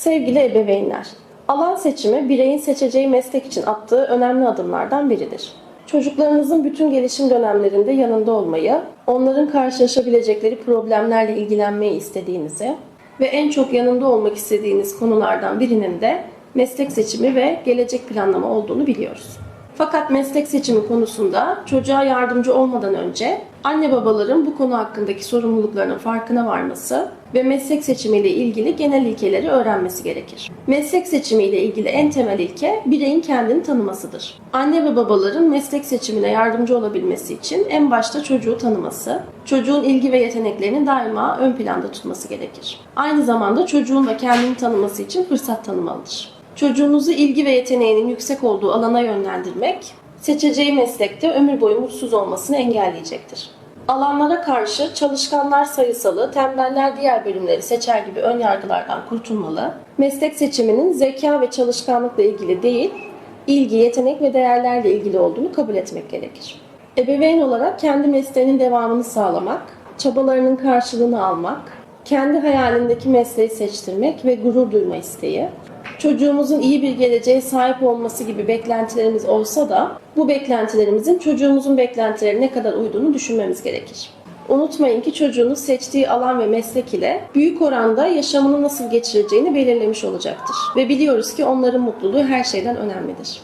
Sevgili ebeveynler, alan seçimi bireyin seçeceği meslek için attığı önemli adımlardan biridir. Çocuklarınızın bütün gelişim dönemlerinde yanında olmayı, onların karşılaşabilecekleri problemlerle ilgilenmeyi istediğinizi ve en çok yanında olmak istediğiniz konulardan birinin de meslek seçimi ve gelecek planlama olduğunu biliyoruz. Fakat meslek seçimi konusunda çocuğa yardımcı olmadan önce anne babaların bu konu hakkındaki sorumluluklarının farkına varması ve meslek seçimiyle ilgili genel ilkeleri öğrenmesi gerekir. Meslek seçimiyle ilgili en temel ilke bireyin kendini tanımasıdır. Anne ve babaların meslek seçimine yardımcı olabilmesi için en başta çocuğu tanıması, çocuğun ilgi ve yeteneklerini daima ön planda tutması gerekir. Aynı zamanda çocuğun da kendini tanıması için fırsat tanımalıdır. Çocuğunuzu ilgi ve yeteneğinin yüksek olduğu alana yönlendirmek, seçeceği meslekte ömür boyu mutsuz olmasını engelleyecektir. Alanlara karşı çalışkanlar sayısalı, tembeller diğer bölümleri seçer gibi ön yargılardan kurtulmalı, meslek seçiminin zeka ve çalışkanlıkla ilgili değil, ilgi, yetenek ve değerlerle ilgili olduğunu kabul etmek gerekir. Ebeveyn olarak kendi mesleğinin devamını sağlamak, çabalarının karşılığını almak, kendi hayalindeki mesleği seçtirmek ve gurur duyma isteği, çocuğumuzun iyi bir geleceğe sahip olması gibi beklentilerimiz olsa da bu beklentilerimizin çocuğumuzun beklentilerine ne kadar uyduğunu düşünmemiz gerekir. Unutmayın ki çocuğunuz seçtiği alan ve meslek ile büyük oranda yaşamını nasıl geçireceğini belirlemiş olacaktır. Ve biliyoruz ki onların mutluluğu her şeyden önemlidir.